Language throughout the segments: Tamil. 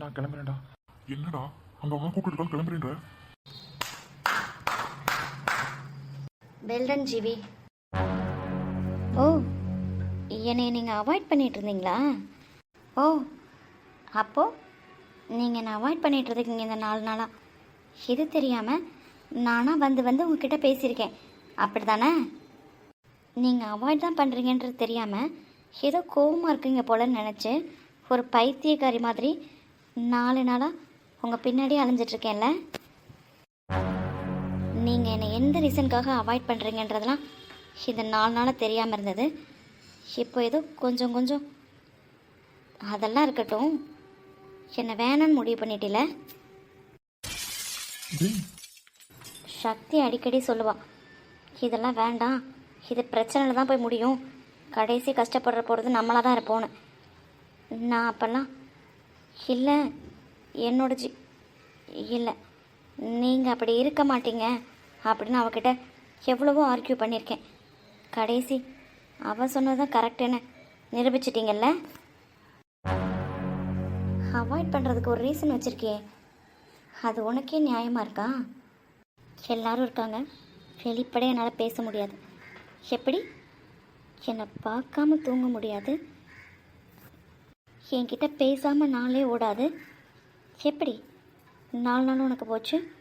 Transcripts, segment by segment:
நான் கிளம்புறேன்டா. என்னடா? அங்க அம்மா கூப்பிட்டு கிளம்புறேன்ற. வெல்டன் ஜிவி ஓ என்னை நீங்கள் அவாய்ட் பண்ணிட்டு இருந்தீங்களா? ஓ அப்போது நீங்கள் என்னை அவாய்ட் பண்ணிட்டு இருக்கீங்க இந்த நாலு நாளாக இது தெரியாமல் நானாக வந்து வந்து உங்ககிட்ட பேசியிருக்கேன். அப்படி தானே நீங்கள் அவாய்ட் தான் பண்ணுறீங்கன்றது தெரியாமல் ஏதோ கோவமாக இருக்கீங்க போலன்னு நினச்சி ஒரு பைத்தியக்காரி மாதிரி நாலு நாளாக உங்கள் பின்னாடியே அலைஞ்சிட்ருக்கேன்ல. நீங்கள் என்னை எந்த ரீசனுக்காக அவாய்ட் பண்ணுறீங்கன்றதெல்லாம் இந்த நாலு நாளாக தெரியாமல் இருந்தது. இப்போ ஏதோ கொஞ்சம் கொஞ்சம் அதெல்லாம் இருக்கட்டும். என்னை வேணான்னு முடிவு பண்ணிட்டில? சக்தி அடிக்கடி சொல்லுவா இதெல்லாம் வேண்டாம். இது பிரச்சனையில் தான் போய் முடியும். கடைசி கஷ்டப்படுற போகிறது நம்மளாக தான் இருப்போன்னு நான் அப்போல்லாம் இல்லை என்னோட ஜி இல்லை நீங்கள் அப்படி இருக்க மாட்டீங்க அப்படின்னு அவகிட்ட எவ்வளவோ ஆர்கியூ பண்ணியிருக்கேன் கடைசி அவ சொன்னது தான் கரெக்டுன்னு நிரூபிச்சிட்டிங்கல்ல? அவாய்ட் பண்ணுறதுக்கு ஒரு ரீசன் வச்சுருக்கியே. அது உனக்கே நியாயமாக இருக்கா? எல்லாரும் இருக்காங்க. வெளிப்படையாக என்னால் பேச முடியாது. எப்படி? என்னை பார்க்காம தூங்க முடியாது. என்கிட்ட பேசாமல் நாளே ஓடாது. எப்படி? நாலு நாள் உனக்கு போச்சு?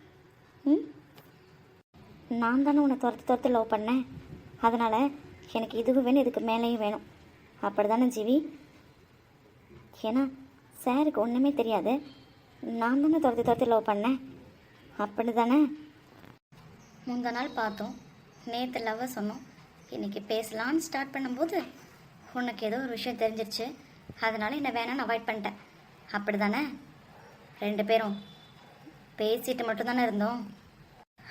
ம்? நான் தானே உன்னை துரத்து துரத்து லவ் பண்ணேன். அதனால் எனக்கு இதுவும் வேணும் இதுக்கு மேலேயும் வேணும். அப்படி தானே ஜீவி? ஏன்னா சாருக்கு ஒன்றுமே தெரியாது. நான் தானே துரத்து துரத்து லவ் பண்ணேன். அப்படி தானே முந்த நாள் பார்த்தோம். நேற்று லவ்வை சொன்னோம். இன்றைக்கி பேசலான்னு ஸ்டார்ட் பண்ணும்போது உனக்கு ஏதோ ஒரு விஷயம் தெரிஞ்சிருச்சு. அதனால என்னை வேணான்னு அவாய்ட் பண்ணிட்டேன். அப்படி தானே ரெண்டு பேரும் பேசிட்டு மட்டும்தானே இருந்தோம்.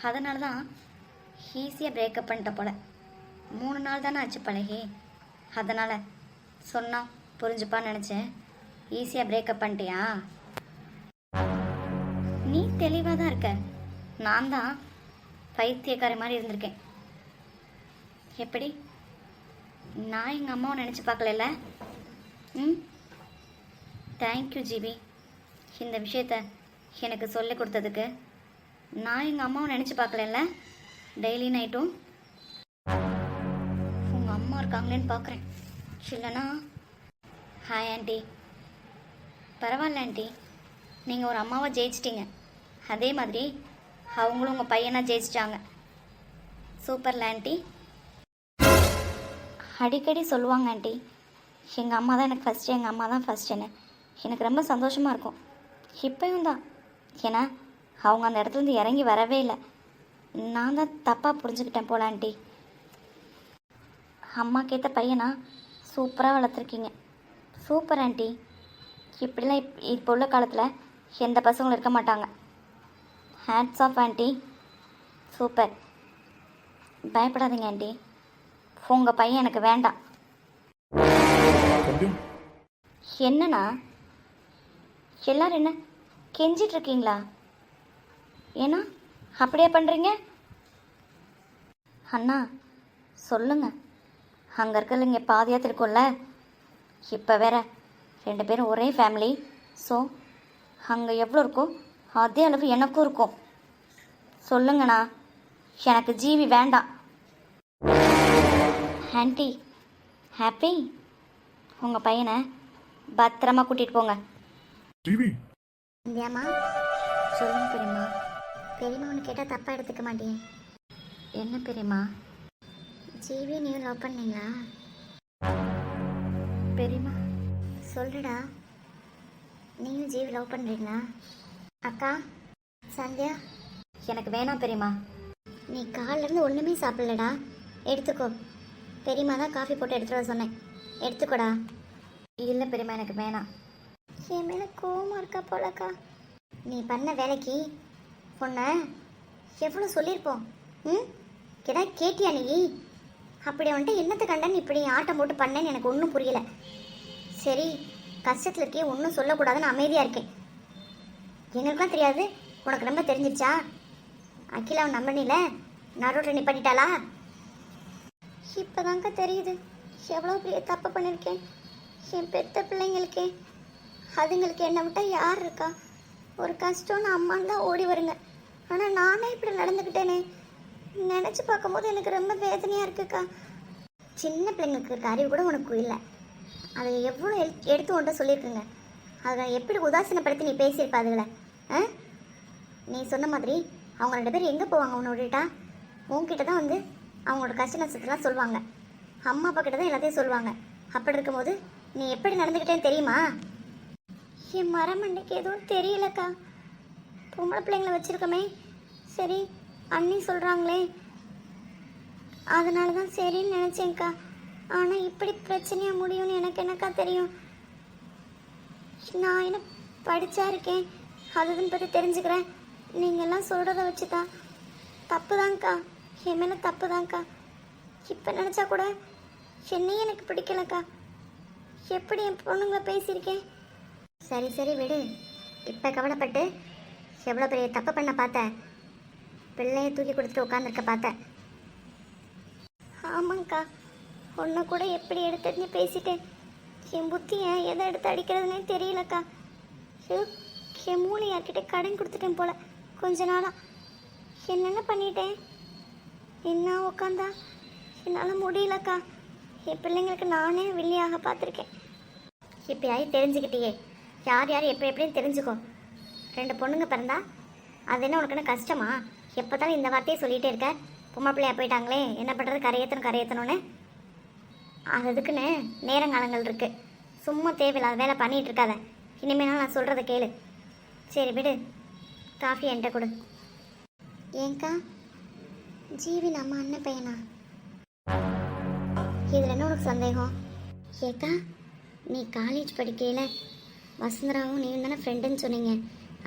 அதனால தான் ஈஸியாக பிரேக்கப் பண்ணிட்ட போல. மூணு நாள் தானே ஆச்சு பழகி. அதனால் சொன்னால் புரிஞ்சுப்பான்னு நினச்சேன். ஈஸியாக பிரேக்கப் பண்ணிட்டியா? நீ தெளிவாக தான் இருக்க. நான் தான் பைத்தியக்காரி மாதிரி இருந்திருக்கேன். எப்படி? நான் எங்கள் அம்மாவை நினச்சி பார்க்கல ம்? தேங்க்யூ ஜிபி இந்த விஷயத்த எனக்கு சொல்லி கொடுத்ததுக்கு நான் எங்கள் அம்மாவை நினச்சி பார்க்கலல்ல? டெய்லி நைட்டும் உங்கள் அம்மா இருக்காங்களேன்னு பார்க்குறேன். இல்லைனா ஹாய் ஆண்டி பரவாயில்ல ஆண்டி நீங்கள் ஒரு அம்மாவை ஜெயிச்சிட்டிங்க. அதே மாதிரி அவங்களும் உங்கள் பையனாக ஜெயிச்சிட்டாங்க. சூப்பர்ல ஆண்டி அடிக்கடி சொல்லுவாங்க ஆண்டி எங்கள் அம்மா தான் எனக்கு ஃபஸ்ட்டு எங்கள் அம்மா தான் ஃபஸ்ட்டுன்னு எனக்கு ரொம்ப சந்தோஷமாக இருக்கும். இப்பையும் தான். ஏன்னா அவங்க அந்த இடத்துலேருந்து இறங்கி வரவே இல்லை. நான் தான் தப்பாக புரிஞ்சுக்கிட்டேன் போல ஆண்டி. அம்மாக்கேற்ற பையனா சூப்பராக வளர்த்துருக்கீங்க. Super aunty. இப்படிலாம் இப் இப்போ உள்ள காலத்தில் எந்த பசங்களும் இருக்க மாட்டாங்க. Hats off aunty. சூப்பர் பயப்படாதீங்க ஆண்டி. உங்கள் பையன் எனக்கு வேண்டாம். என்னண்ணா? எல்லாரும் என்ன கெஞ்சிட்டு இருக்கீங்களா ஏன்னா அப்படியே பண்ணுறீங்க அண்ணா சொல்லுங்க. அங்கே இருக்கிறவங்க பாதியாக இருக்கும்ல. இப்போ வேற ரெண்டு பேரும் ஒரே ஃபேமிலி ஸோ அங்கே எவ்வளோ இருக்கோ அதே அளவு எனக்கும் இருக்கும். சொல்லுங்கண்ணா எனக்கு ஜீவி வேண்டாம். ஆண்டி ஹாப்பி உங்கள் பையனை பத்திரமா கூட்டிகிட்டு போங்க. ஜிவி இந்தியாம்மா சொல்லுங்க பெரியம்மா. பெரியம்மா ஒன்று கேட்டால் தப்பாக எடுத்துக்க மாட்டேன். என்ன பெரியம்மா? ஜீவி நீயும் லவ் பண்ணீங்களா? பெரியம்மா. சொல்லுடா. நீயும் ஜீவி லவ் பண்ணுறீங்களா அக்கா சந்தியா. எனக்கு வேணாம் பெரியம்மா. நீ காலிலேருந்து ஒன்றுமே சாப்பிடலடா. எடுத்துக்கோ. பெரியம்மா தான் காஃபி போட்டு எடுத்துகிட்டு வர சொன்னேன். எடுத்துக்கோடா. இல்லை பெரியம்மா எனக்கு வேணாம். என் மேலே கோவமாக இருக்கா போலக்கா? நீ பண்ண வேலைக்கு பொண்ணை எவ்வளோ சொல்லியிருப்போம் ம்? ஏதாவது கேட்டியா நீ? அப்படி வந்துட்டு என்னத்தை கண்டன் இப்படி ஆட்டம் போட்டு பண்ணேன்னு எனக்கு ஒன்றும் புரியல. சரி கஷ்டத்தில் இருக்கே ஒன்றும் சொல்லக்கூடாதுன்னு அமைதியாக இருக்கேன். எங்களுக்குலாம் தெரியாது. உனக்கு ரொம்ப தெரிஞ்சிருச்சா? அகிலாவை நம்பினில நடுவில் நிப்பாட்டிட்டாளா? இப்போதாங்க தெரியுது. எவ்வளோ பெரிய தப்பு பண்ணியிருக்கேன் என் பெத்த பிள்ளைங்களுக்கு. அதுங்களுக்கு என்னை விட்டால் யார் இருக்கா? ஒரு கஷ்டம்னு அம்மான்னு தான் ஓடி வருங்க. ஆனால் நானே இப்படி நடந்துக்கிட்டேனே. நினச்சி பார்க்கும்போது எனக்கு ரொம்ப வேதனையாக இருக்குக்கா. சின்ன பிள்ளைங்களுக்கு இருக்க அறிவு கூட உனக்கு இல்லை. அதை எவ்வளோ எல் எடுத்து ஒன்றை சொல்லியிருக்குங்க. அதை எப்படி உதாசீனப்படுத்தி நீ பேசியிருப்ப அதுகளை? ஆ? நீ சொன்ன மாதிரி அவங்க ரெண்டு பேரும் எங்கே போவாங்க உன்னை விட்டுட்டா? உன்கிட்ட தான் வந்து அவங்களோட கஷ்ட நஷ்டத்தெல்லாம் சொல்லுவாங்க அம்மா அப்பா கிட்ட தான் எல்லாத்தையும் சொல்லுவாங்க அப்படி இருக்கும்போது நீ எப்படி நடந்துக்கிட்டேன்னு தெரியுமா? என் மரமண்டைக்கு எதுவும் தெரியலக்கா. பொம்பளை பிள்ளைங்கள வச்சுருக்கோமே. சரி அண்ணி சொல்கிறாங்களே அதனால தான் சரின்னு நினச்சேங்க்கா ஆனால் இப்படி பிரச்சனையாக முடியும்னு எனக்கு என்னக்கா தெரியும்? நான் என்ன படித்தா இருக்கேன்? அதுன்னு பற்றி தெரிஞ்சுக்கிறேன். நீங்கள்லாம் சொல்கிறத வச்சு தான் தப்பு தான்க்கா என் மேலே தப்பு தான்க்கா இப்போ நினச்சா கூட என்னையும் எனக்கு பிடிக்கலக்கா. எப்படி என் பொண்ணுங்க பேசியிருக்கேன்? சரி சரி விடு. இப்போ கவலைப்பட்டு எவ்வளோ பெரிய தப்பு பண்ண பார்த்த? பிள்ளைய தூக்கி கொடுத்துட்டு உட்காந்துருக்க பார்த்த? ஆமாங்க்கா ஒன்று கூட எப்படி எடுத்துட்டு பேசிட்டேன்? என் புத்தியை எதை எடுத்து அடிக்கிறதுனே தெரியலக்கா. ஏதோ என் மூளை யார்கிட்ட கடன் கொடுத்துட்டேன் போல. கொஞ்ச நாளாக என்னென்ன பண்ணிட்டேன்? என்ன உக்காந்தா? என்னால் முடியலக்கா. என் பிள்ளைங்களுக்கு நானே வில்லியாக பார்த்துருக்கேன். இப்பயாவது தெரிஞ்சுக்கிட்டியே. யார் யார் எப்படி எப்படின்னு தெரிஞ்சுக்கோ. ரெண்டு பொண்ணுங்க பிறந்தா அது என்ன உனக்கு என்ன கஷ்டமா? எப்போ தானே இந்த வார்த்தையை சொல்லிகிட்டே இருக்க? பொம்மை பிள்ளையா போயிட்டாங்களே என்ன பண்ணுறது கரையேற்றணும் கரையேற்றணும்னு அது அதுக்குன்னு நேரங்காலங்கள் இருக்குது சும்மா தேவையில்லாத வேலை பண்ணிகிட்டு இருக்காத. இனிமேல் நான் சொல்கிறத கேளு. சரி விடு. காஃபி என்கிட்ட கொடு. ஏங்க்கா ஜீவி நம்ம அண்ணன் பையனா? இதில் என்ன உனக்கு சந்தேகம்? ஏக்கா நீ காலேஜ் படிக்கையில் வசுந்தராவும் நீ தானே ஃப்ரெண்டுன்னு சொன்னீங்க.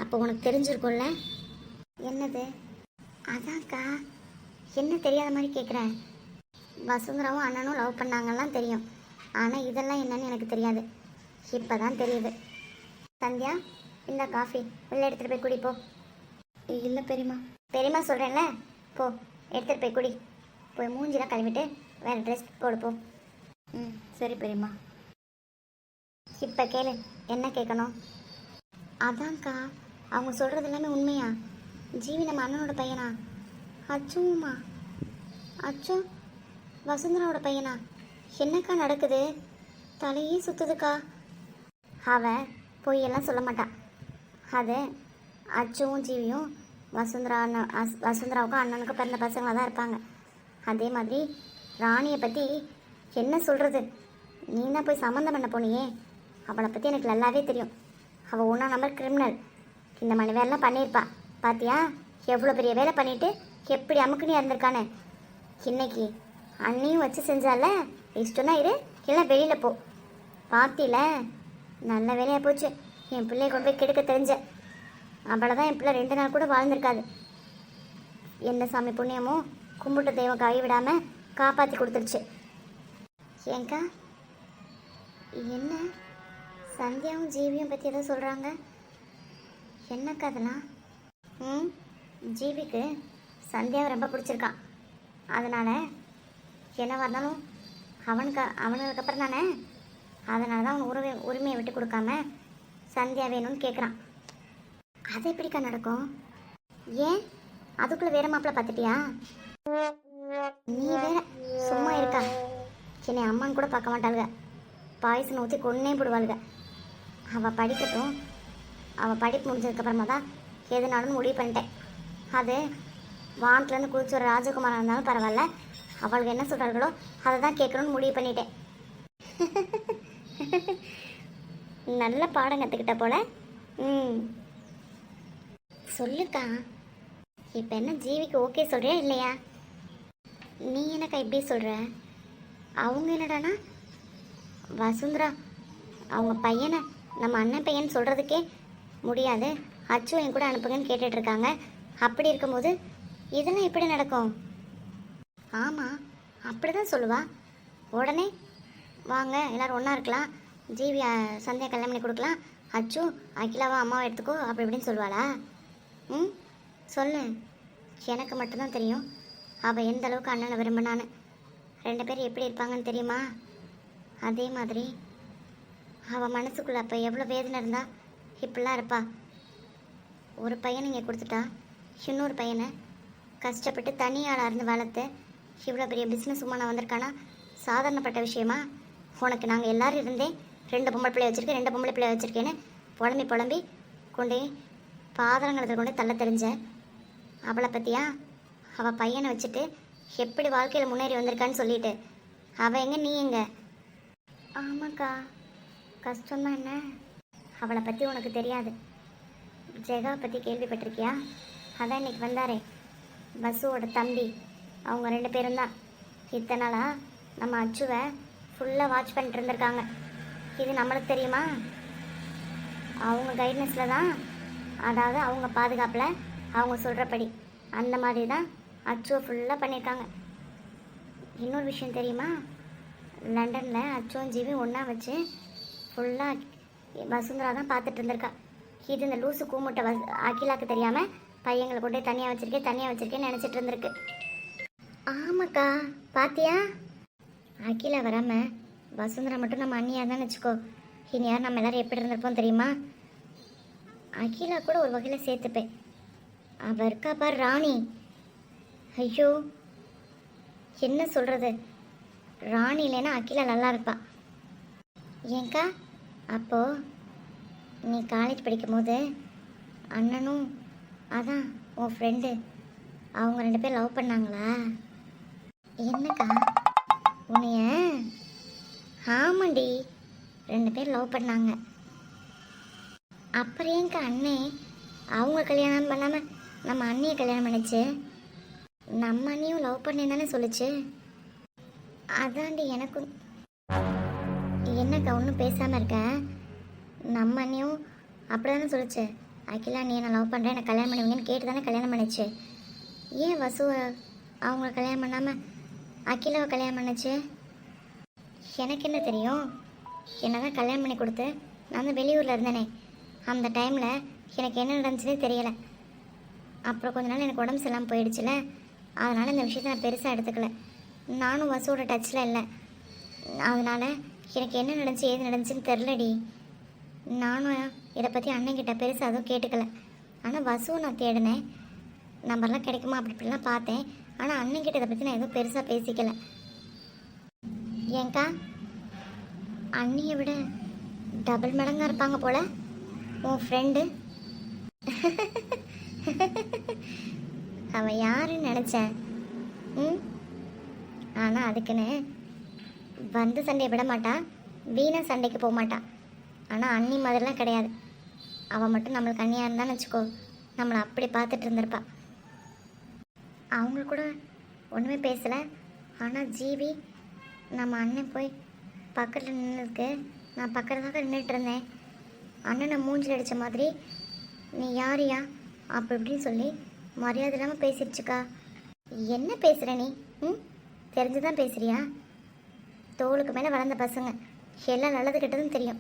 அப்போ உனக்கு தெரிஞ்சிருக்கும்ல? என்னது? அதான்க்கா. என்ன தெரியாத மாதிரி கேட்குற வசுந்தராவும் அண்ணனும் லவ் பண்ணாங்கலாம் தெரியும். ஆனால் இதெல்லாம் என்னன்னு எனக்கு தெரியாது. இப்போ தான் தெரியுது. சந்தியா இந்த காஃபி உள்ளே எடுத்துகிட்டு போய் குடி போ. இல்லை பெரியம்மா. பெரியம்மா சொல்கிறேன்ல போ எடுத்துகிட்டு போய் குடி. போய் மூஞ்சிலாம் கழுவிட்டு வேறு ட்ரெஸ் போடு போ. ம் சரி பெரியம்மா. இப்போ கேளு என்ன கேட்கணும் அதான்க்கா அவங்க சொல்கிறது எல்லாமே உண்மையா? ஜீவி நம்ம அண்ணனோட பையனா? அச்சும்மா. அச்சோ வசுந்தராவோட பையனா? என்னக்கா நடக்குது? தலையே சுற்றுதுக்கா அவன் பொய்யெல்லாம் சொல்ல மாட்டான் அது அச்சுவும் ஜீவியும் வசுந்தரா அண்ணன் அஸ்- வசுந்தராவுக்கும் அண்ணனுக்கும் பிறந்த பசங்களாக தான் இருப்பாங்க. அதே மாதிரி ராணியை பற்றி என்ன சொல்கிறது நீ தான் போய் சம்மந்தம் பண்ண போனியே. அவளை பற்றி எனக்கு நல்லாவே தெரியும். அவள் ஒன்றா நம்பர் கிரிமினல் இந்த மணி வேலைலாம் பண்ணியிருப்பா. பாத்தியா? எவ்வளோ பெரிய வேலை பண்ணிவிட்டு எப்படி அமுக்குனியாக இருந்திருக்கானே இன்னைக்கு அண்ணியும் வச்சு செஞ்சால இஷ்டம்னா இரு இல்லை வெளியில் போ. பார்த்தில நல்ல வேலையாக போச்சு. என் பிள்ளைய கொண்டு போய் கெடுக்க தெரிஞ்ச. அவ்வளோதான் என் பிள்ளை ரெண்டு நாள் கூட வாழ்ந்திருக்காது. என்ன சாமி புண்ணியமோ? கும்பிட்டு தெய்வம் கை விடாமல் காப்பாற்றி கொடுத்துருச்சு ஏங்கா என்ன? சந்தியாவும் ஜீவியும் பற்றி எதோ சொல்கிறாங்க என்னக்கா அதெல்லாம் ம் ஜீவிக்கு சந்தியாவை ரொம்ப பிடிச்சிருக்கான் அதனால் என்னவா இருந்தாலும் அவனுக்கு அவனுக்கு அப்புறம் தானே? அதனால தான் அவன் உரிமை உரிமையை விட்டு கொடுக்காம சந்தியா வேணும்னு கேட்குறான் அது எப்படிக்கா நடக்கும்? ஏன்? அதுக்குள்ளே வேற மாப்பிள்ள பார்த்துட்டியா? நீ வேற சும்மா இருக்கா? என்னை அம்மான்னு கூட பார்க்க மாட்டாளுங்க பாயசம் ஊற்றி கொன்னே போடுவாளுங்க அவள் படிக்கட்டும். அவள் படிப்பு முடிஞ்சதுக்கப்புறமா தான் எதுனாலும் முடிவு பண்ணிட்டேன். அது வானத்துலேருந்து குளிச்சு ஒரு ராஜகுமாராக இருந்தாலும் பரவாயில்ல. அவளுக்கு என்ன சொல்கிறார்களோ அதை தான் கேட்கணும்னு முடிவு பண்ணிட்டேன். நல்ல பாடம் கற்றுக்கிட்ட போல. ம். சொல்லுக்கா. இப்போ என்ன ஜீவிக்கு ஓகே சொல்கிறியா இல்லையா? நீ என்னக்கா இப்படி சொல்கிற அவங்க என்னடானா வசுந்தரா அவங்க பையனை நம்ம அண்ணன் பையன் சொல்கிறதுக்கே முடியாது. அச்சு என் கூட அனுப்புங்கன்னு கேட்டுட்ருக்காங்க. அப்படி இருக்கும்போது இதெல்லாம் எப்படி நடக்கும்? ஆமாம் அப்படி தான் சொல்லுவா. உடனே வாங்க எல்லோரும் ஒன்றா இருக்கலாம். ஜீவி அ, சந்தியா கல்யாணம் பண்ணி கொடுக்கலாம். அச்சு அகிலாவா அம்மாவை எடுத்துக்கோ அப்படி இப்படின்னு சொல்லுவாளா? ம்? சொல்லு. எனக்கு மட்டும்தான் தெரியும். அவள் எந்த அளவுக்கு அண்ணனை விரும்பினான்னு. ரெண்டு பேரும் எப்படி இருப்பாங்கன்னு தெரியுமா? அதே மாதிரி அவள் மனசுக்குள்ள அப்போ எவ்வளோ வேதனை இருந்தா இப்படிலாம் இருப்பா. ஒரு பையனை இங்கே கொடுத்துட்டா இன்னொரு பையனை கஷ்டப்பட்டு தனியாளாக இருந்து வளர்த்து இவ்வளோ பெரிய பிஸ்னஸ் உமான வந்திருக்கானா? சாதாரணப்பட்ட விஷயமா? உனக்கு நாங்கள் எல்லாரும் இருந்தே ரெண்டு பொம்பளை பிள்ளை வச்சுருக்கேன் ரெண்டு பொம்பளை பிள்ளை வச்சுருக்கேன்னு புலம்பி புலம்பி கொண்டு பாதரங்களை கொண்டு தள்ள தெரிஞ்ச அவளை பற்றியா அவள் பையனை வச்சுட்டு எப்படி வாழ்க்கையில் முன்னேறி வந்திருக்கான்னு சொல்லிட்டு. அவள் எங்கே நீ எங்க? ஆமாக்கா. கஷ்டம்தான் என்ன? அவளை பற்றி உனக்கு தெரியாது. ஜெகாவை பற்றி கேள்விப்பட்டிருக்கியா? அதான் இன்னைக்கு வந்தாரே. பஸ்ஸுவோட தம்பி. அவங்க ரெண்டு பேரும் தான். இத்தனை நாளா நம்ம அச்சுவை ஃபுல்லாக வாட்ச் பண்ணிட்டு இருந்திருக்காங்க. இது நம்மளுக்கு தெரியுமா? அவங்க கைட்னஸில் தான். அதாவது அவங்க பாதுகாப்பில் அவங்க சொல்கிறபடி அந்த மாதிரி தான் அச்சோ ஃபுல்லாக பண்ணியிருக்காங்க இன்னொரு விஷயம் தெரியுமா? லண்டனில் அச்சோன் ஜீவி ஒன்றா வச்சு ஃபுல்லாக வசுந்தரா தான் பார்த்துட்டு இருந்திருக்கா. இது இந்த லூசு கூமுட்டை வஸ் அகிலாக்கு தெரியாமல் பையங்களை கொண்டே தனியாக வச்சுருக்கேன் தனியாக வச்சுருக்கேன்னு நினச்சிட்டு இருந்திருக்கு. ஆமாக்கா பாத்தியா? அகிலா வராமல் வசுந்தரா மட்டும் நம்ம அண்ணியாக தான் வச்சுக்கோ. இனி யார் நம்ம எல்லாரும் எப்படி இருந்திருப்போம் தெரியுமா? அகிலா கூட ஒரு வகையில் சேர்த்துப்பேன். அவர் இருக்கா பார் ராணி. ஐயோ என்ன சொல்கிறது ராணி இல்லைன்னா அகிலா நல்லா இருப்பா. ஏங்கா அப்போ நீ காலேஜ் படிக்கும்போது அண்ணனும் அதான் உன் ஃப்ரெண்டு அவங்க ரெண்டு பேர் லவ் பண்ணாங்களா? என்னக்கா உன்னைய? ஆமாண்டி ரெண்டு பேர் லவ் பண்ணாங்க. அப்புறம் ஏங்க அண்ணே அவங்க கல்யாணம் பண்ணாமல் நம்ம அண்ணியை கல்யாணம் பண்ணிச்சு? நம்ம அண்ணியும் லவ் பண்ணேன்னு தானே சொல்லுச்சு? அதாண்டி எனக்கும். என்னக்கா ஒன்றும் பேசாமல் இருக்கேன் நம்ம அண்ணியும் அப்படி தானே சொல்லிச்சு. அகிலா நீ என்ன லவ் பண்ணுறேன் எனக்கு கல்யாணம் பண்ணுவீங்கன்னு கேட்டு தானே கல்யாணம் பண்ணிச்சு. ஏன் வசுவை அவங்கள கல்யாணம் பண்ணாமல் அகிலாவை கல்யாணம் பண்ணுச்சு? எனக்கு என்ன தெரியும்? என்ன தான் கல்யாணம் பண்ணி கொடுத்து நான் வந்து வெளியூரில் இருந்தேனே. அந்த டைமில் எனக்கு என்ன நடந்துச்சுன்னு தெரியலை. அப்புறம் கொஞ்ச நாள் எனக்கு உடம்பு சரியில்லாமல் போயிடுச்சுல. அதனால் இந்த விஷயத்தை நான் பெருசாக எடுத்துக்கல. நானும் வசுவோட டச்சில் இல்லை. அதனால் எனக்கு என்ன நடந்துச்சு ஏது நடந்துச்சுன்னு தெரிலடி நானும் இதை பற்றி அண்ணன்கிட்ட பெருசாக அதுவும் கேட்டுக்கல. ஆனால் வசுவை நான் தேடினேன். நம்பர்லாம் கிடைக்குமா? அப்படி இப்படிலாம் பார்த்தேன். ஆனால் அண்ணன்கிட்ட இதை பற்றி நான் எதுவும் பெருசாக பேசிக்கல. ஏங்கா அண்ணியை விட டபுள் மடங்காக இருப்பாங்க போல. உன் ஃப்ரெண்டு அவன் யாருன்னு நினச்சேன் ம்? ஆனால் அதுக்குன்னு வந்து சண்டையை விட மாட்டான் வீணாக சண்டைக்கு போக மாட்டான் ஆனால் அண்ணி மாதிரிலாம் கிடையாது. அவள் மட்டும் நம்மளுக்கு அண்ணியாக இருந்தான்னு வச்சுக்கோ நம்மளை அப்படி பார்த்துட்டு இருந்திருப்பா. அவங்க கூட ஒன்றுமே பேசலை. ஆனால் ஜீவி நம்ம அண்ணன் போய் பக்கத்தில் நின்றுருக்கு நான் பக்கத்துக்காக நின்றுட்டு இருந்தேன். அண்ணனை மூஞ்சில் அடித்த மாதிரி நீ யாரியா அப்படி இப்படின்னு சொல்லி மரியாதை இல்லாமல் பேசிடுச்சுக்கா என்ன பேசுகிற நீ? ம்? தெரிஞ்சு தான் பேசுகிறியா தோளுக்கு மேலே வளர்ந்த பசங்க. எல்லாம் நல்லது கெட்டதும் தெரியும்.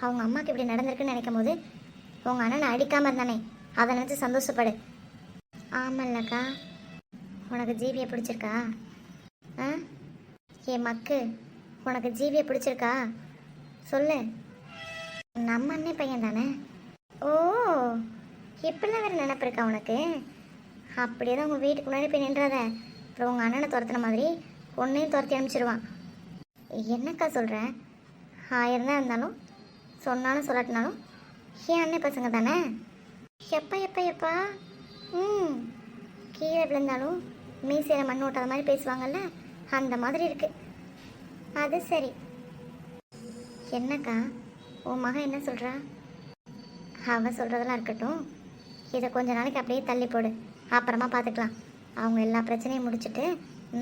அவங்க அம்மாவுக்கு இப்படி நடந்திருக்குன்னு நினைக்கும் போது உங்கள் அண்ணனை அடிக்காமல் இருந்தானே அதை நினச்சி சந்தோஷப்படு. ஆமல்லக்கா. உனக்கு ஜீவியை பிடிச்சிருக்கா? ஆ? என் மக்கு உனக்கு ஜீவியை பிடிச்சிருக்கா? சொல்லு. நம்ம அண்ணன் பையன் தானே ஓ இப்படிலாம் வேறு நினப்பு இருக்கா உனக்கு? அப்படியே தான் உங்கள் வீட்டுக்கு முன்னாடி போய் நின்றாத. அப்புறம் உங்கள் அண்ணனை துரத்துன மாதிரி ஒன்றையும் துரத்தி அனுப்பிச்சிடுவான் என்னக்கா சொல்கிறேன் ஆயிரம் தான் இருந்தாலும் சொன்னாலும் சொல்லட்டினாலும் ஏன் அண்ணன் பசங்க தானே? எப்பா எப்பா எப்பா? ம். கீழே விழுந்தாலும் மீசையில் மண் ஓட்டாத மாதிரி பேசுவாங்கல்ல? அந்த மாதிரி இருக்குது அது சரி. என்னக்கா? உன் மகன் என்ன சொல்கிறா அவள் சொல்கிறதெல்லாம் இருக்கட்டும். இதை கொஞ்ச நாளைக்கு அப்படியே தள்ளி போடு. அப்புறமா பார்த்துக்கலாம் அவங்க எல்லா பிரச்சனையும் முடிச்சுட்டு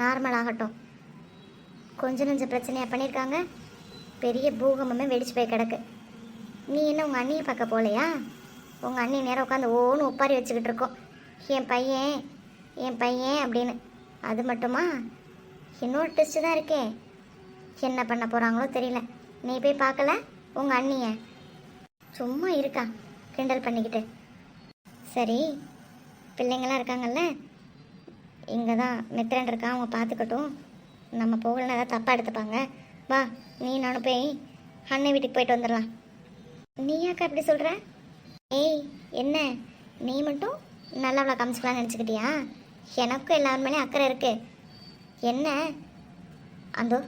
நார்மல் ஆகட்டும். கொஞ்ச நஞ்ச பிரச்சனையாக பண்ணியிருக்காங்க பெரிய பூகம்பமே வெடிச்சு போய் கிடக்கு. நீ என்ன உங்கள் அண்ணியை பார்க்க போகலையா உங்கள் அண்ணி நேரம் உட்காந்து ஓன்னு ஒப்பாரி வச்சுக்கிட்டு இருக்கோம். என் பையன் என் பையன் அப்படின்னு. அது மட்டுமா? இன்னொரு டெஸ்ட்டு தான் இருக்கே. என்ன பண்ண போகிறாங்களோ தெரியல. நீ போய் பார்க்கல? உங்கள் அண்ணியை? சும்மா இருக்கா. கிண்டல் பண்ணிக்கிட்டு. சரி பிள்ளைங்களாம் இருக்காங்கல்ல? இங்கே தான் மித்திரன் இருக்கான் அவங்க பார்த்துக்கட்டும். நம்ம போகலன்னா ஏதாவது தப்பாக எடுத்துப்பாங்க. வா நீ நானும் போய் அண்ணன் வீட்டுக்கு போயிட்டு வந்துடலாம். நீ யாக்கா இப்படி சொல்கிற ஏய் என்ன? நீ மட்டும் நல்லவளை காமிச்சிக்கலாம்னு நினச்சிக்கிட்டியா? எனக்கும் எல்லார் மேலேயும் அக்கறை இருக்கு. என்ன? அந்தோ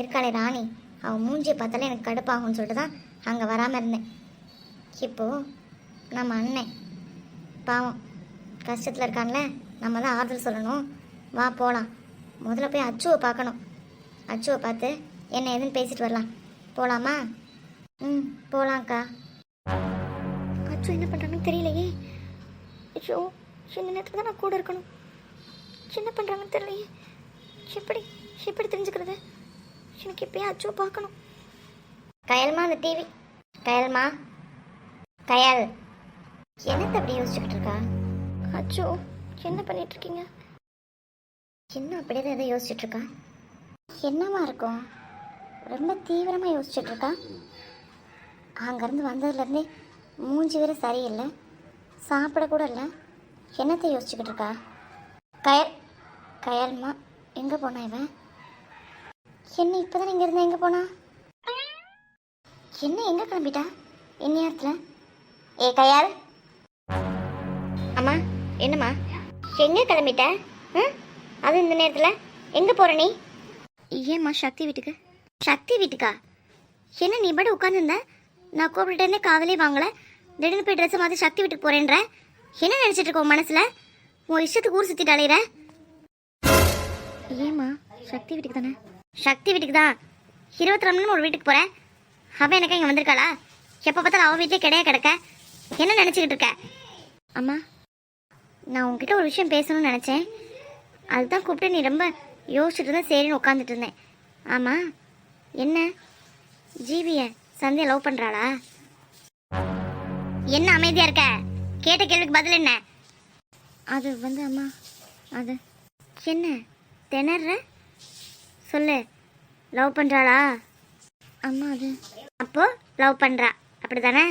இருக்காளே ராணி. அவன் மூஞ்சியை பார்த்தாலே எனக்கு கடுப்பாகும்னு சொல்லிட்டு தான் அங்கே வராமல் இருந்தேன். இப்போது நம்ம அண்ணன். பாவம். கஷ்டத்தில் இருக்கான்ல நம்ம தான் ஆறுதல் சொல்லணும். வா போகலாம் முதல்ல போய் அச்சுவை பார்க்கணும். அச்சுவை பார்த்து என்ன ஏதுன்னு பேசிட்டு வரலாம். போகலாமா ம் போகலாம்க்கா அச்சு என்ன பண்ணுறாங்கன்னு தெரியலையே. ஐயோ இந்த நேரத்துக்கு தான் நான் கூட இருக்கணும். என்ன பண்ணுறாங்கன்னு தெரியலையே. எப்படி எப்படி தெரிஞ்சுக்கிறது? எனக்கு இப்பயே அச்சுவை பார்க்கணும். கயல்மா அந்த டிவி. கயல்மா. கயல். என்னத்தை அப்படி யோசிச்சுக்கிட்டு இருக்கா? அச்சோ என்ன பண்ணிட்டு இருக்கீங்க என்ன அப்படியே தான் எதை யோசிச்சுட்டு இருக்கா என்னவா இருக்கும்? ரொம்ப தீவிரமாக யோசிச்சுட்டு இருக்கா அங்கேருந்து வந்ததுலேருந்தே மூஞ்சி வேற சரியில்லை சாப்பிட கூட இல்லை. என்னத்தை யோசிச்சுக்கிட்டு இருக்கா கயல் கயல்மா எங்கே போனா இவன் என்ன இப்போ தான் இங்கே இருந்தா எங்கே போனா? என்ன எங்கே கிளம்பிட்டா? இந்நேரத்தில் ஏ கயால்? என்னம்மா? எங்கே கிளம்பிட்ட? ம்? அது இந்த நேரத்தில்? எங்கே போகிற நீ? ஏம்மா சக்தி வீட்டுக்கு? சக்தி வீட்டுக்கா? என்ன நீ பாட்டு உட்காந்துருந்த நான் கூப்பிட்டுட்டே காதலே வாங்கல. திடீர்னு போய் ட்ரெஸ்ஸை மாற்றி சக்தி வீட்டுக்கு போகிறேன்ற என்ன நினச்சிட்டு இருக்க உன் மனசில்? உன் இஷ்டத்துக்கு ஊர் சுற்றிட்டு அலையிற. ஏம்மா சக்தி வீட்டுக்கு தானே? சக்தி வீட்டுக்கு தான். இருபத்தி ரெண்டு ஒரு வீட்டுக்கு போகிறேன் அவன் எனக்கு இங்கே வந்திருக்காளா? எப்போ பார்த்தாலும் அவள் வீட்டிலே கிடையாது கிடக்க. என்ன நினச்சிக்கிட்டு இருக்க? அம்மா நான் உங்ககிட்ட ஒரு விஷயம் பேசணும்னு நினச்சேன். அதுதான் கூப்பிட்டு நீ ரொம்ப யோசிச்சுட்டு இருந்த சரின்னு உட்காந்துட்டு இருந்தேன். ஆமாம் என்ன? ஜீவிய சந்தியா லவ் பண்ணுறாளா என்ன அமைதியாக இருக்க? கேட்ட கேள்விக்கு பதில் என்ன? அது வந்து அம்மா அது என்ன? திணற? சொல்லு. லவ் பண்ணுறாளா அம்மா அது அப்போது லவ் பண்ணுறா அப்படி தானே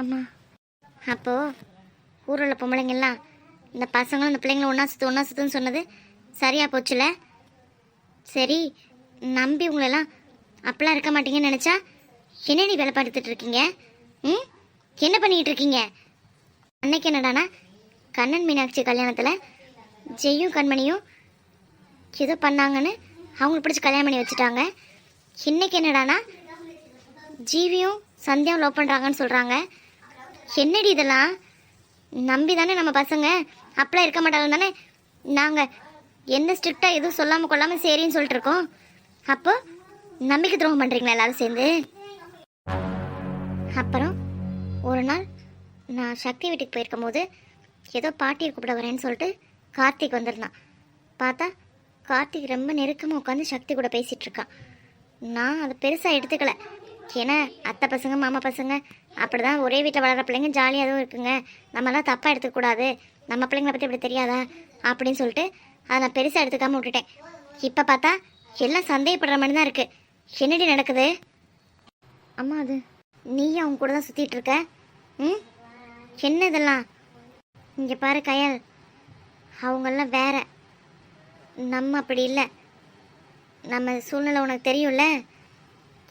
அம்மா அப்போது ஊரில் பொம்பளைங்கெல்லாம் இந்த பசங்களும் இந்த பிள்ளைங்களும் ஒன்றா சுற்று ஒன்றா சுற்றுன்னு சொன்னது சரியாக போச்சுல? சரி நம்பி உங்களெல்லாம் அப்பெல்லாம் இருக்க மாட்டீங்கன்னு நினச்சா என்ன நீ வேலை பார்த்துட்டு இருக்கீங்க? ம்? என்ன பண்ணிக்கிட்டு இருக்கீங்க? அன்னைக்கு என்னடானா கண்ணன் மீனாட்சி கல்யாணத்தில் ஜெய்யும் கண்மணியும் ஏதோ பண்ணாங்கன்னு அவங்களை பிடிச்சி கல்யாணம் பண்ணி வச்சுட்டாங்க. இன்னைக்கு என்னடானா ஜீவியும் சந்தியாவும் லவ் பண்ணுறாங்கன்னு சொல்கிறாங்க என்னடி இதெல்லாம்? நம்பி தானே நம்ம பசங்க? அப்படிலாம் இருக்க மாட்டாங்க தானே? நாங்கள் என்ன ஸ்ட்ரிக்டாக எதுவும் சொல்லாமல் கொள்ளாமல் சரின்னு சொல்லிட்டு இருக்கோம் அப்போ நம்பிக்கை துரோகம் பண்ணுறீங்களா எல்லாரும் சேர்ந்து? அப்புறம் ஒரு நாள் நான் சக்தி வீட்டுக்கு போயிருக்கும் போது ஏதோ பாட்டியை கூப்பிட வரேன்னு சொல்லிட்டு கார்த்திக் வந்திருந்தான். பார்த்தா கார்த்திக் ரொம்ப நெருக்கமாக உட்காந்து சக்தி கூட பேசிகிட்ருக்கான் நான் அதை பெருசாக எடுத்துக்கல. ஏன்னா அத்தை பசங்க மாமா பசங்க அப்படி தான் ஒரே வீட்டில் வளர்கிற பிள்ளைங்க ஜாலியாகவும் இருக்குங்க. நம்மலாம் தப்பாக எடுத்துக்கூடாது நம்ம பிள்ளைங்களை பற்றி இப்படி தெரியாதா அப்படின்னு சொல்லிட்டு அதை நான் பெருசாக எடுத்துக்காமல் விட்டுட்டேன். இப்போ பார்த்தா எல்லாம் சந்தேகப்படுற மாதிரி தான் இருக்குது என்னடி நடக்குது? அம்மா அது நீயும் அவங்க கூட தான் சுற்றிட்டு இருக்க? ம்? என்ன இதெல்லாம்? இங்கே பாரு கயல். அவங்கெல்லாம் வேற. நம்ம அப்படி இல்லை. நம்ம சூழ்நிலை உனக்கு தெரியும்ல?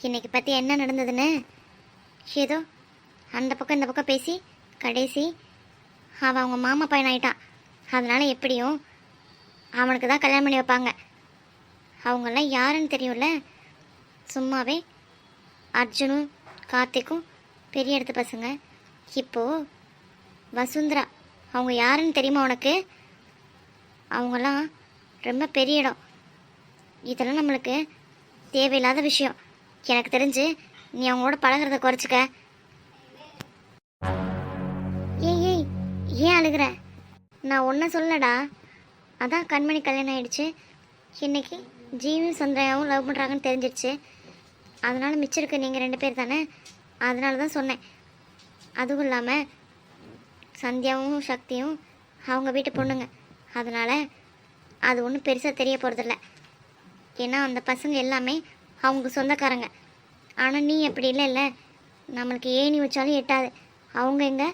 இன்னைக்கு பற்றி என்ன நடந்ததுன்னு? ஏதோ அந்த பக்கம் இந்த பக்கம் பேசி கடைசி அவன் அவங்க மாமா பையன் ஆயிட்டான் அதனால எப்படியும் அவனுக்கு தான் கல்யாணம் பண்ணி வைப்பாங்க. அவங்கெல்லாம் யாருன்னு தெரியும்ல? சும்மாவே அர்ஜுனும் கார்த்திக்கும் பெரிய இடத்து பசங்க. இப்போது வசுந்தரா அவங்க யாருன்னு தெரியுமா உனக்கு? அவங்கெல்லாம் ரொம்ப பெரிய இடம். இதெல்லாம் நம்மளுக்கு தேவையில்லாத விஷயம். எனக்கு தெரிஞ்சு நீ அவங்களோட பழகுறத குறைச்சிக்க. ஏன் அழுகிற? நான் ஒன்றை சொல்லடா அதான் கண்மணி கல்யாணம் ஆயிடுச்சு. இன்றைக்கி ஜீவியும் சந்திராவும் லவ் பண்ணுறாங்கன்னு தெரிஞ்சிடுச்சு அதனால் மிச்சம் இருக்க நீங்கள் ரெண்டு பேர் தானே? அதனால தான் சொன்னேன். அதுவும் இல்லாமல் சந்தியாவும் சக்தியும் அவங்க வீட்டு பொண்ணுங்க. அதனால் அது ஒன்றும் பெருசாக தெரிய போகிறதில்ல ஏன்னா அந்த பசங்க எல்லாமே அவங்க சொந்தக்காரங்க. ஆனால் நீ அப்படி இல்லை நம்மளுக்கு ஏணி வச்சாலும் எட்டாது. அவங்க எங்க?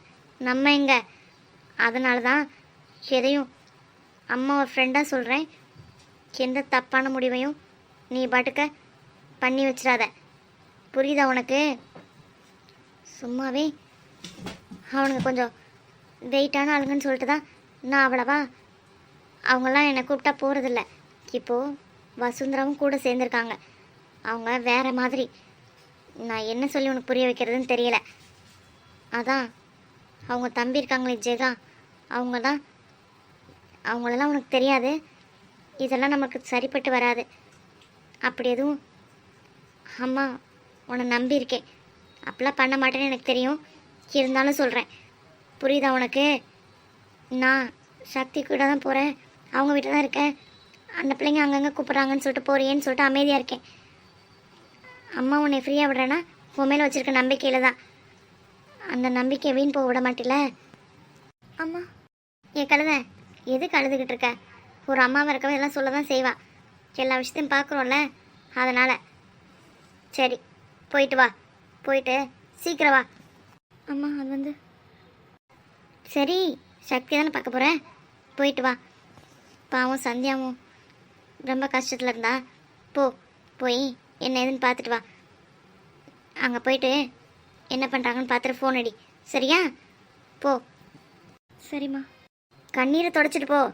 நம்ம எங்கே? அதனால தான் எதையும் அம்மாவை ஃப்ரெண்டாக சொல்கிறேன் எந்த தப்பான முடிவையும் நீ பாட்டுக்க பண்ணி வச்சிடாத. புரியுதா உனக்கு? சும்மாவே அவனுங்க கொஞ்சம் வெயிட்டான ஆளுங்கன்னு சொல்லிட்டு தான் நான் அவ்வளவா அவங்களாம் என்னை கூப்பிட்டா போகிறதில்ல இப்போது வசுந்தராவும் கூட சேர்ந்துருக்காங்க. அவங்க வேறு மாதிரி. நான் என்ன சொல்லி உனக்கு புரிய வைக்கிறதுன்னு தெரியல. அதான் அவங்க தம்பி இருக்காங்களே ஜெகா அவங்க தான் அவங்களெல்லாம் உனக்கு தெரியாது. இதெல்லாம் நமக்கு சரிப்பட்டு வராது. அப்படி எதுவும் அம்மா உன்னை நம்பியிருக்கேன் அப்படிலாம் பண்ண மாட்டேன்னு எனக்கு தெரியும். இருந்தாலும் சொல்கிறேன் புரியுதா உனக்கு? நான் சக்தி கூட தான் போகிறேன் அவங்க வீட்டில் தான் இருக்கேன். அந்த பிள்ளைங்க அங்கங்கே கூப்பிட்றாங்கன்னு சொல்லிட்டு போறியேன்னு சொல்லிட்டு அமைதியாக இருக்கேன். அம்மா உன்னை ஃப்ரீயாக விடுறேன்னா உன் மேலே வச்சுருக்க நம்பிக்கையில் தான். அந்த நம்பிக்கையை வீண் போக விட மாட்டில அம்மா. என் கழுத எதுக்கு அழுதுகிட்டு இருக்க? ஒரு அம்மாவை இருக்கவே எல்லாம் சொல்ல தான் செய்வா. எல்லா விஷயத்தையும் பார்க்குறோம்ல அதனால். சரி போயிட்டு வா. போயிட்டு சீக்கிரம் வா. அம்மா அது வந்து. சரி சக்தி தானே பார்க்க போகிறேன் போயிட்டு வா. பாவம் சந்தியாவும் ரொம்ப கஷ்டத்தில் இருந்தா. போ போய் என்ன ஏதுன்னு பார்த்துட்டு வா. அங்கே போயிட்டு என்ன பண்ணுறாங்கன்னு பார்த்துட்டு ஃபோன் அடி. சரியா? போ. சரிம்மா. கண்ணீரை தொடச்சிட்டு போ.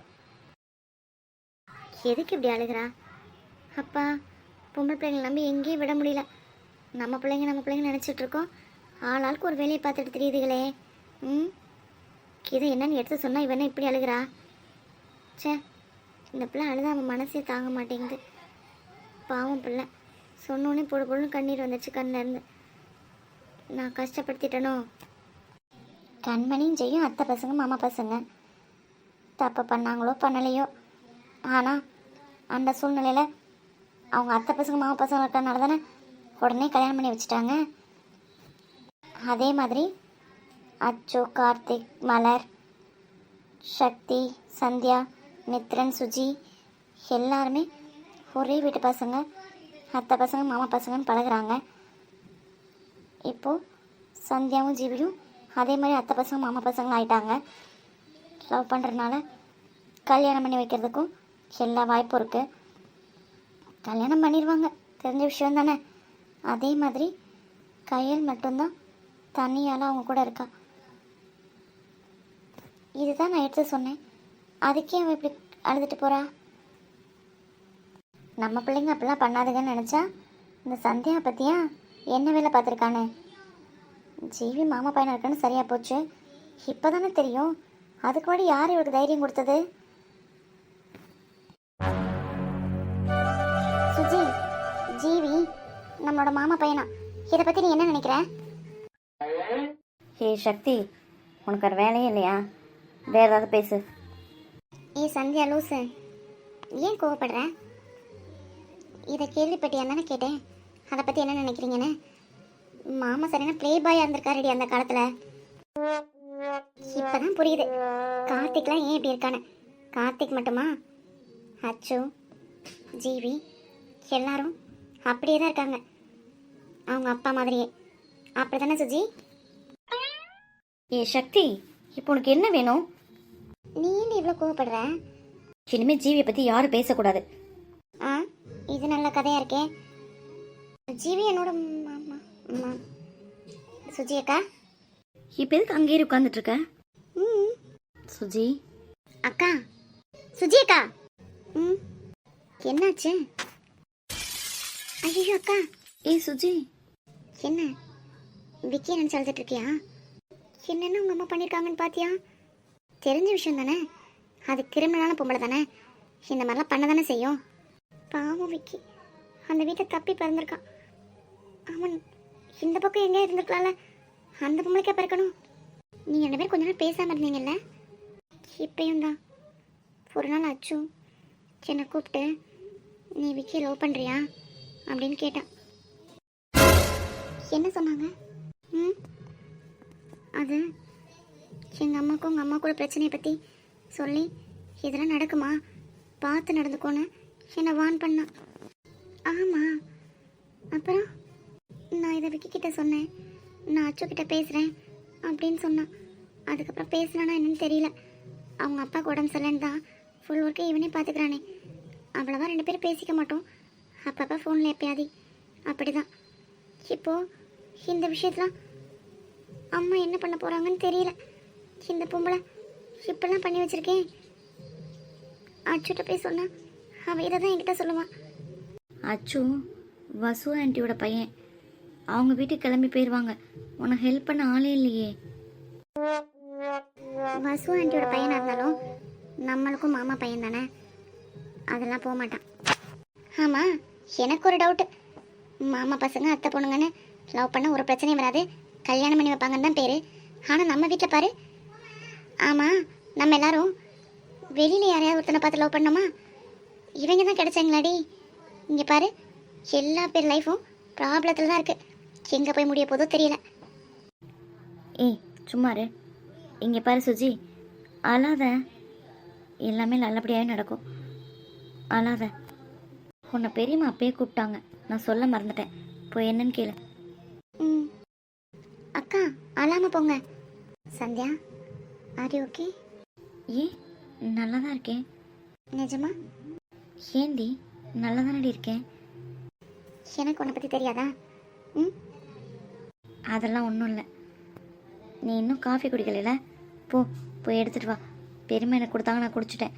எதுக்கு இப்படி அழுகிறா? அப்பா பொம்பளை பிள்ளைங்களை நம்பி எங்கேயும் விட முடியல. நம்ம பிள்ளைங்க நம்ம பிள்ளைங்க நினச்சிட்டு இருக்கோம். ஆள் ஆளுக்கு ஒரு வேலையை பார்த்துட்டு தெரியுதுகளே. ம்? இதை என்னன்னு எடுத்து சொன்னால் இவன் இப்படி அழுகிறா? ச்சே இந்த பிள்ளை அழுதா அவன் மனசே தாங்க மாட்டேங்குது. பாவம் பிள்ளை. சொன்னோன்னே பொழு பொழுன்னு கண்ணீர் வந்துச்சு கண்ணில் இருந்து. நான் கஷ்டப்படுத்திட்டனோ? கண்மணியும் செய்யும் அத்தை பசங்க மாமா பசங்க. தப்பு பண்ணாங்களோ பண்ணலையோ. ஆனால் அந்த சூழ்நிலையில் அவங்க அத்தை பசங்க மாமா பசங்க இருக்கிறனால தானே உடனே கல்யாணம் பண்ணி வச்சுட்டாங்க. அதே மாதிரி அச்சு கார்த்திக் மலர் சக்தி சந்தியா மித்ரன் சுஜி எல்லாருமே ஒரே வீட்டு பசங்க அத்தை பசங்க மாமா பசங்கன்னு பழகுறாங்க. இப்போது சந்தியாவும் ஜீவியும் அதே மாதிரி அத்தை பசங்க மாமா பசங்களும் ஆயிட்டாங்க. லவ் பண்ணுறதுனால கல்யாணம் பண்ணி வைக்கிறதுக்கும் எல்லா வாய்ப்பும் இருக்குது கல்யாணம் பண்ணிடுவாங்க தெரிஞ்ச விஷயம் தானே. அதே மாதிரி கையல் மட்டும்தான் தனியால் அவங்க கூட இருக்கா. இதுதான் நான் எடுத்து சொன்னேன். அதுக்கே அவன் இப்படி அழுதுட்டு போகிறா நம்ம பிள்ளைங்க அப்படிலாம் பண்ணாதுங்கன்னு நினச்சா இந்த சந்தியா பற்றியா என்ன வேலை பார்த்துருக்கானே? ஜீவி மாமா பையனா இருக்கான்னு சரியா போச்சு. இப்போ தானே தெரியும். அதுக்கு முன்னாடி யார் இவளுக்கு தைரியம் கொடுத்தது? சுஜி ஜீவி நம்மளோட மாமா பையனா? இதை பற்றி நீ என்ன நினைக்கிற? ஹே சக்தி உனக்கு ஒரு வேலையே இல்லையா? வேற ஏதாவது பேசு. ஏ சந்தியா லூசு. ஏன் கோவப்படுற? இதை கேள்விப்பட்டியா தானே கேட்டேன். அதை பற்றி என்ன நினைக்கிறீங்கன்னு? மாமா சரியான ப்ளே பாயாக இருந்திருக்காருடி அந்த காலத்தில். இப்போதான் புரியுது. கார்த்திக்லாம் ஏன் இப்படி இருக்கானு கார்த்திக் மட்டுமா? அச்சு ஜீவி எல்லாரும் அப்படியே தான் இருக்காங்க. அவங்க அப்பா மாதிரியே. அப்படி தானே சுஜி? ஏ சக்தி இப்போ உனக்கு என்ன வேணும்? நீ ஏன் இவ்வளோ கோவப்படுற? இனிமே ஜீவியை பற்றி யாரும் பேசக்கூடாது. ஆ இது நல்ல கதையா இருக்கே. ஜீவி என்னோட மாமா மா சுஜி அக்கா? இப்போ எதுக்கு அங்கேயே உட்காந்துட்டு இருக்க? ம். சுஜி. அக்கா சுஜி அக்கா. ம். என்னாச்சு? ஐயோ அக்கா. ஏ சுஜி. என்ன? விக்கி நினச்சி அழுதுட்டு இருக்கியா? என்னென்ன உங்கள் அம்மா பண்ணியிருக்காங்கன்னு பார்த்தியா தெரிஞ்ச விஷயம் தானே. அது கிரிமினலான பொம்பளை தானே. இந்த மாதிரிலாம் பண்ண தானே செய்யும். பாவம் விக்கி. அந்த வீட்டை தப்பி பிறந்திருக்கான் அவன் இந்த பக்கம் எங்கேயா இருந்திருக்கலாம்ல. அந்த பொம்பளைக்கா பிறக்கணும். நீங்கள் ரெண்டு பேரும் கொஞ்ச நாள் பேசாமல் இருந்தீங்கல்ல? இப்பயும் தான். ஒரு நாள் அச்சு என்னை கூப்பிட்டு நீ விக்கி லவ் பண்ணுறியா அப்படின்னு கேட்டான். என்ன சொன்னாங்க? ம்? அது எங்கள் அம்மாவுக்கும் உங்கள் அம்மா கூட பிரச்சனையை பற்றி சொல்லி இதெல்லாம் நடக்குமா? பார்த்து நடந்துக்கோன்னு என்னை வான் பண்ணான் ஆமாம் அப்புறம்? நான் இதை விக்கி கிட்ட சொன்னேன். நான் அச்சு கிட்ட பேசுகிறேன் அப்படின்னு சொன்னான். அதுக்கப்புறம் பேசுனானா என்னன்னு தெரியல. அவங்க அப்பாவுக்கு உடம்பு சரியில்லைன்னு தான் ஃபுல் ஒர்க்கே இவனே பார்த்துக்கிறானே. அவ்வளோவா ரெண்டு பேரும் பேசிக்க மாட்டோம். அப்பப்போ ஃபோனில் எப்பயாதி அப்படி தான் இப்போது இந்த விஷயத்தெலாம் அம்மா என்ன பண்ண போகிறாங்கன்னு தெரியல. இந்த பொம்பளை இப்பெல்லாம் பண்ணி வச்சுருக்கேன். அச்சுட்ட போய் சொன்னா அவ இதை தான் என்கிட்ட சொல்லுவான் அச்சு வசு ஆண்டியோட பையன். அவங்க வீட்டுக்கு கிளம்பி போயிடுவாங்க உனக்கு ஹெல்ப் பண்ண ஆளே இல்லையே. வசு ஆண்டியோட பையனாக இருந்தாலும் நம்மளுக்கும் மாமா பையன் தானே? அதெல்லாம் போக மாட்டான். ஆமாம் எனக்கு ஒரு டவுட்டு மாமா பசங்க அத்தை பொண்ணுங்கன்னு லவ் பண்ண ஒரு பிரச்சனையும் வராது. கல்யாணம் பண்ணி வைப்பாங்கன்னு தான் பேர். ஆனால் நம்ம வீட்டில் பாரு. ஆமாம் நம்ம எல்லாரும் வெளியில் யாரையாவது ஒருத்தனை பார்த்து லவ் பண்ணோமா? இவங்க தான் கிடைச்சாங்களாடி. இங்கே பாரு எல்லா பேர் லைஃபும் ப்ராப்ளத்தில் தான் இருக்குது எங்க போய் முடிய போதோ தெரியல. ஏய் சும்மாரு இங்கே பாரு சுஜி. அழாத. எல்லாமே நல்லபடியாகவே நடக்கும். அழாத. உன்னை பெரியம்மா அப்பயே கூப்பிட்டாங்க. நான் சொல்ல மறந்துட்டேன். போய் என்னன்னு கேளு. ம். அக்கா அழாம போங்க. சந்தியா ஆர் ஓகே ஏன் நல்லா தான் இருக்கேன். நிஜமா? ஏண்டி நல்லா தானடி இருக்கேன்? எனக்கு உன்னை பற்றி தெரியாதா? ம்? அதெல்லாம் ஒன்றும் இல்லை. நீ இன்னும் காஃபி குடிக்கலைல? போ போய் எடுத்துட்டு வா. பெருமை எனக்கு கொடுத்தாங்க நான் குடிச்சிட்டேன்.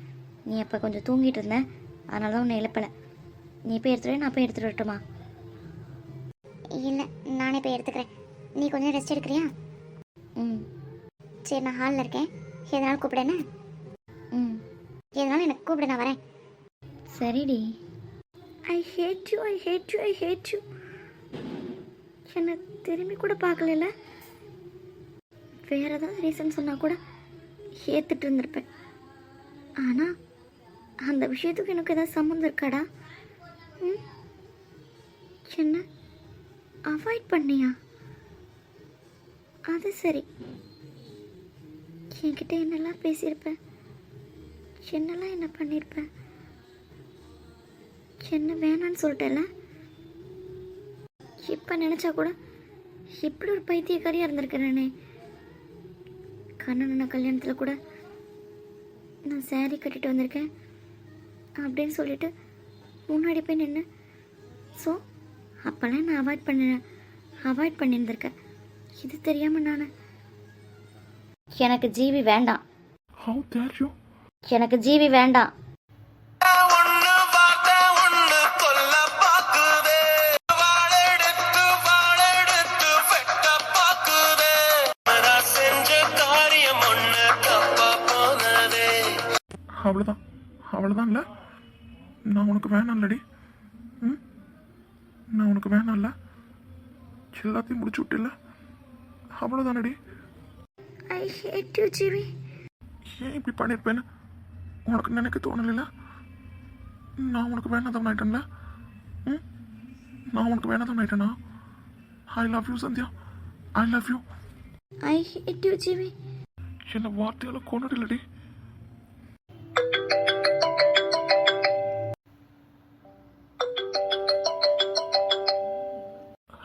நீ அப்போ கொஞ்சம் தூங்கிட்டு இருந்த. அதனால தான் உன்னை எழுப்பலை. நீ போய் எடுத்துட்டு வா, நான் போய் எடுத்துட்டு வரட்டுமா? இல்லை நானே போய் எடுத்துக்கிறேன். நீ கொஞ்சம் ரெஸ்ட் எடுக்கிறியா? ம். சரி நான் ஹாலில் இருக்கேன். எதனாலும் கூப்பிடேன்னு ம். எதனாலும் எனக்கு கூப்பிடு நான் வரேன். சரிடி. I hate you I hate you I hate you என்னை திரும்பி கூட பார்க்கல வேற ஏதாவது ரீசன் சொன்னால் கூட ஏற்றுட்டு இருந்திருப்பேன். ஆனால் அந்த விஷயத்துக்கு எனக்கு ஏதாவது சம்மந்தம் இருக்காடா? ம்? என்ன அவாய்ட் பண்ணியா? அது சரி. என்கிட்ட என்னெல்லாம் பேசியிருப்பேன் என்னெல்லாம் என்ன பண்ணியிருப்பேன் என்ன வேணான்னு சொல்லிட்டேன்ல? இப்போ நினச்சா கூட இப்படி ஒரு பைத்தியக்காரியாக இருந்திருக்கிறேனே கண்ணன கல்யாணத்தில் கூட நான் saree கட்டிட்டு வந்திருக்கேன் அப்படின்னு சொல்லிட்டு முன்னாடி போய் நின்று ஸோ அப்போல்லாம் நான் அவாய்ட் பண்ணினேன் அவாய்ட் பண்ணியிருந்திருக்கேன். இது தெரியாமல் நான் எனக்கு ஜீவி வேண்டாம். எனக்கு ஜீவி வேண்டாம். அவ்வளோதான் இல்லை நான் உனக்கு வேணாம் இல்லடி ம்? நான் உனக்கு வேணாம் இல்லை எல்லாத்தையும் முடிச்சு விட்டில்ல அவ்வளோதானடி ஐ ஹேட் யூ ஜீவி ஏன் இப்படி பண்ணியிருப்பேன்னு உனக்கு நினைக்க தோணலைல? நான் உனக்கு வேணாதவன் ஆயிட்டேன்ல? ம்? நான் உனக்கு வேணாதவன் ஆயிட்டேனா? I love you Sandhya. I love you I hate you Jeevi என்னை வார்த்தையால் கொண்டுடலடி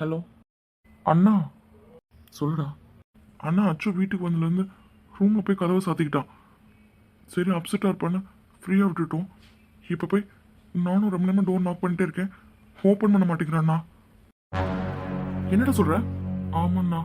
ஹலோ? அண்ணா. சொல்லுடா. அண்ணா அச்சு வீட்டுக்கு வந்ததுலேருந்து ரூமில் போய் கதவை சாத்திக்கிட்டான். சரி அப்செட்டாக இருப்பான்னு ஃப்ரீயாக விட்டுட்டோம். இப்போ போய் நானும் ரொம்ப நேரமாக டோர் நாக் பண்ணிட்டே இருக்கேன். ஓப்பன் பண்ண மாட்டேங்கிறாண்ணா. என்னடா சொல்கிற ஆமாண்ணா.